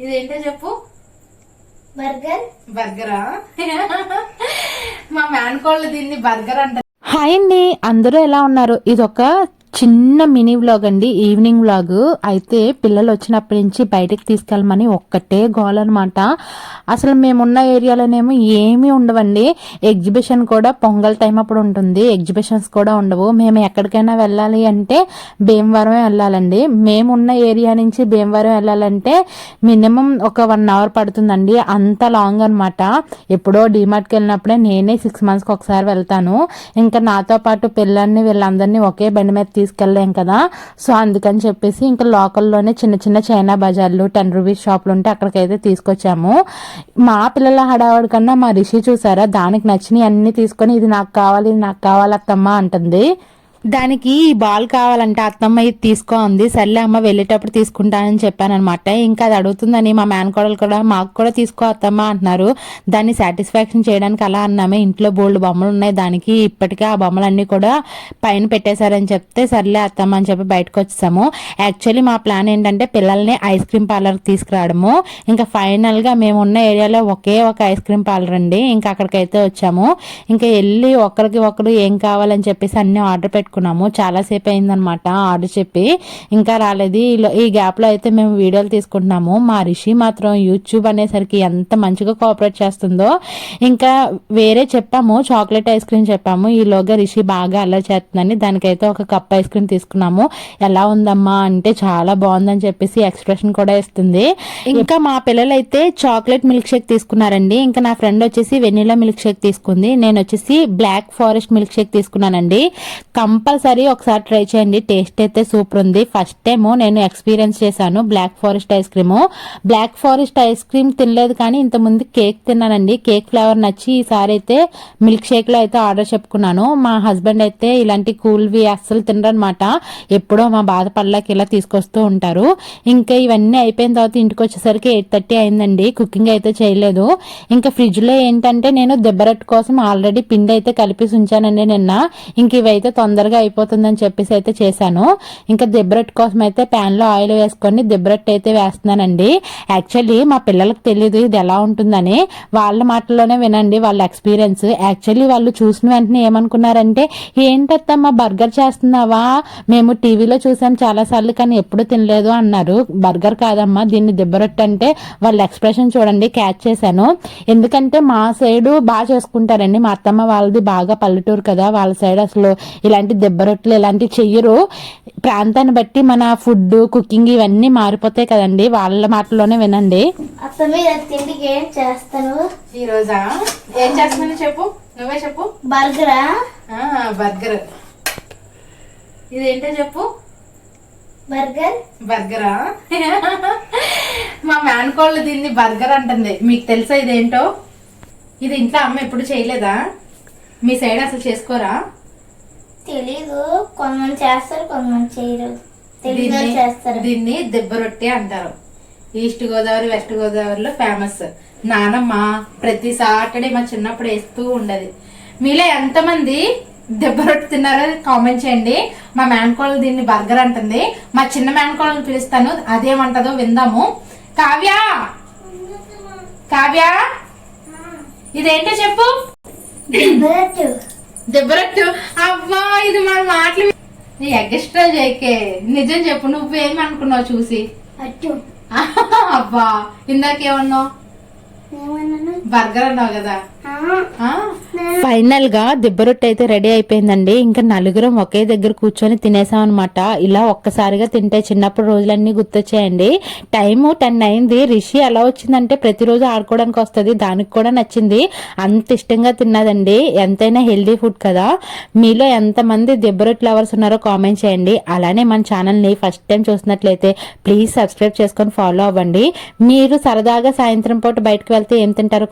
ఇదేంటో చెప్పు. బర్గర్. బర్గరా? మా మేనకోళ్ళు దీన్ని బర్గర్ అంటారు హాయ్ అండి అందరూ ఎలా ఉన్నారు? ఇది ఒక చిన్న మినీ వ్లాగ్ అండి ఈవినింగ్ వ్లాగ్. అయితే పిల్లలు వచ్చినప్పటి నుంచి బయటకు తీసుకెళ్ళమని ఒక్కటే గోల్ అనమాట అసలు మేమున్న ఏరియాలోనేమో ఏమీ ఉండవండి. ఎగ్జిబిషన్ కూడా పొంగల్ టైం అప్పుడు ఉంటుంది. ఎగ్జిబిషన్స్ కూడా ఉండవు. మేము ఎక్కడికైనా వెళ్ళాలి అంటే భీమవరం వెళ్ళాలండి. మేమున్న ఏరియా నుంచి భీమవరం వెళ్ళాలంటే మినిమం ఒక వన్ అవర్ పడుతుందండి. అంత లాంగ్ అనమాట ఎప్పుడో డిమార్ట్కి వెళ్ళినప్పుడే నేనే సిక్స్ మంత్స్కి ఒకసారి వెళ్తాను. ఇంకా నాతో పాటు పిల్లల్ని వీళ్ళందరినీ ఒకే బండి మీద తీసుకెళ్ళలేం కదా. సో అందుకని చెప్పేసి ఇంకా లోకల్లోనే చిన్న చిన్న చైనా బజార్లు టెన్ రూపీస్ షాపులు ఉంటే అక్కడికైతే తీసుకొచ్చాము. మా పిల్లల హడావాడి కన్నా మా రిషి చూసారా? దానికి నచ్చినవి అన్ని తీసుకొని ఇది నాకు కావాలి ఇది నాకు కావాలి అత్తమ్మ అంటుంది. దానికి ఈ బాల్ కావాలంటే అత్తమ్మ ఇది తీసుకో ఉంది సర్లే అమ్మ వెళ్ళేటప్పుడు తీసుకుంటానని చెప్పాను అనమాట ఇంకా అది అడుగుతుందని మా మేనకోడలు కూడా మాకు కూడా తీసుకో అత్తమ్మ అంటున్నారు. దాన్ని సాటిస్ఫాక్షన్ చేయడానికి అలా అన్నామే. ఇంట్లో బోల్డ్ బొమ్మలు ఉన్నాయి. దానికి ఇప్పటికే ఆ బొమ్మలన్నీ కూడా పైన పెట్టేశారని చెప్తే సర్లే అత్తమ్మ అని చెప్పి బయటకు వచ్చేసాము. యాక్చువల్లీ మా ప్లాన్ ఏంటంటే పిల్లల్ని ఐస్ క్రీమ్ పార్లర్కి తీసుకురావడము. ఇంకా ఫైనల్గా మేము ఉన్న ఏరియాలో ఒకే ఒక ఐస్ క్రీమ్ పార్లర్ అండి. ఇంకా అక్కడికైతే వచ్చాము. ఇంకా వెళ్ళి ఒకరికి ఒకరు ఏం కావాలని చెప్పేసి అన్ని ఆర్డర్ పెట్టుకున్నాము. చాలాసేపు అయిందనమాట ఆర్డర్ చెప్పి. ఇంకా రాలేదు. ఈ- ఈ గ్యాప్లో అయితే మేము వీడియోలు తీసుకుంటున్నాము. మా రిషి మాత్రం యూట్యూబ్ అనేసరికి ఎంత మంచిగా కోఆపరేట్ చేస్తుందో. ఇంకా వేరే చెప్పాము. చాక్లెట్ ఐస్ క్రీమ్ చెప్పాము. ఈలోగా రిషి బాగా అల్లరి చేస్తుందని దానికైతే ఒక కప్ ఐస్ క్రీమ్ తీసుకున్నాము. ఎలా ఉందమ్మా అంటే చాలా బాగుందని చెప్పేసి ఎక్స్ప్రెషన్ కూడా ఇస్తుంది. ఇంకా మా పిల్లలు అయితే చాక్లెట్ మిల్క్ షేక్ తీసుకున్నారండి. ఇంకా నా ఫ్రెండ్ వచ్చేసి వెనీలా మిల్క్ షేక్ తీసుకుంది. నేను వచ్చేసి బ్లాక్ ఫారెస్ట్ మిల్క్ షేక్ తీసుకున్నానండి. కంపల్సరీ ఒకసారి ట్రై చేయండి. టేస్ట్ అయితే సూపర్ ఉంది. ఫస్ట్ టైం నేను ఎక్స్పీరియన్స్ చేశాను. Black forest ice cream black forest ice cream తినలేదు కానీ ఇంతకుముందు కేక్ తిన్నానండి. కేక్ ఫ్లేవర్ నచ్చి ఈసారి అయితే మిల్క్ షేక్లో అయితే ఆర్డర్ చెప్పుకున్నాను. మా హస్బెండ్ అయితే ఇలాంటి కూల్వి అస్సలు తినరనమాట. ఎప్పుడో మా బాధ పళ్ళకి ఇలా తీసుకొస్తూ ఉంటారు. ఇంకా ఇవన్నీ అయిపోయిన తర్వాత ఇంటికి వచ్చేసరికి ఎయిట్ థర్టీ అయిందండి. కుకింగ్ అయితే చేయలేదు. ఇంకా ఫ్రిడ్జ్లో ఏంటంటే నేను దెబ్బరట్టు కోసం ఆల్రెడీ పిండి అయితే కలిపి ఉంచానండి నిన్న. ఇంక ఇవైతే తొందరగా అయిపోతుందని చెప్పేసి అయితే చేశాను. ఇంకా దిబ్బరెట్ కోసం అయితే pan లో ఆయిల్ వేసుకొని దిబ్బరెట్ అయితే వేస్తున్నానండి. యాక్చువల్లీ మా పిల్లలకు తెలియదు ఇది ఎలా ఉంటుందని. వాళ్ళ మాటల్లోనే వినండి వాళ్ళ ఎక్స్పీరియన్స్ యాక్చువల్లీ వాళ్ళు చూసిన వెంటనే ఏమనుకున్నారంటే ఏంటత్తమ్మా బర్గర్ చేస్తున్నావా? మేము టీవీలో చూసాం చాలా సార్లు కానీ ఎప్పుడు తినలేదు అన్నారు. బర్గర్ కాదమ్మా దీన్ని దిబ్బరొట్టు అంటే వాళ్ళ ఎక్స్ప్రెషన్ చూడండి క్యాచ్ చేశాను. ఎందుకంటే మా సైడు బాగా చేసుకుంటారండి. మా అత్తమ్మ వాళ్ళది బాగా పల్లెటూరు కదా వాళ్ళ సైడ్ అసలు ఇలాంటి దెబ్బరొట్లు ఇలాంటివి చెయ్యరు. ప్రాంతాన్ని బట్టి మన ఫుడ్ కుకింగ్ ఇవన్నీ మారిపోతాయి కదండి. వాళ్ళ మాటల్లోనే వినండి. ఏం ఈ రోజా ఏం చేస్తున్నాను చెప్పు? నువ్వే చెప్పు. బర్గరా? ఆ, బర్గర్. ఇదేంటో చెప్పు. బర్గర్? బర్గరా? మా మేనకోళ్ళు దీన్ని బర్గర్ అంటుంది. మీకు తెలుసా ఇదేంటో? ఇది ఇంట్లో అమ్మ ఎప్పుడు చేయలేదా? మీ సైడ్ అసలు చేసుకోరా? తెలీదు. కొంతమంది చేస్తారు కొంతమంది చేయరు. తెలియదు దీన్ని చేస్తారు. దీన్ని దెబ్బ రొట్టె అంటారు. ఈస్ట్ గోదావరి వెస్ట్ గోదావరిలో ఫేమస్. నానమ్మ ప్రతి సాటర్డే మా చిన్నప్పుడు వేస్తూ ఉండదు. మీలో ఎంతమంది దెబ్బ రొట్టె తిన్నారో కామెంట్ చేయండి. మా మేనకోళ్ళు దీన్ని బర్గర్ అంటుంది. మా చిన్న మేనకోళ్ళని పిలుస్తాను. అదేమంటదో విందాము. కావ్య! కావ్య! ఇదేంటో చెప్పు. దెబ్బ రొట్టె అవ్వా ఇది మన మాటలు నీ ఎగస్ట్రా చేయకే నిజం చెప్పు నువ్వేమనుకున్నావు చూసి? అట్టు. అబ్బా ఇందాకేమన్నావు? బర్గర్ అన్నావు కదా. ఫైనల్గా ఆ? ఫైనల్గా అయితే రెడీ అయిపోయిందండి. ఇంకా నలుగురం ఒకే దగ్గర కూర్చొని తినేసాం అనమాట ఇలా ఒక్కసారిగా తింటే చిన్నప్పుడు రోజులన్నీ గుర్తొచ్చాయండి. టైము టెన్ అయింది. రిషి ఎలా వచ్చిందంటే ప్రతిరోజు ఆడుకోవడానికి వస్తుంది. దానికి కూడా నచ్చింది. అంత ఇష్టంగా తిన్నదండి. ఎంతైనా హెల్దీ ఫుడ్ కదా. మీలో ఎంతమంది దిబ్బరొట్టు లవర్స్ ఉన్నారో కామెంట్ చేయండి. అలానే మన ఛానల్ని ఫస్ట్ టైం చూసినట్లయితే ప్లీజ్ సబ్స్క్రైబ్ చేసుకొని ఫాలో అవ్వండి. మీరు సరదాగా సాయంత్రం పూట బయటకు వెళ్తే ఏం తింటారో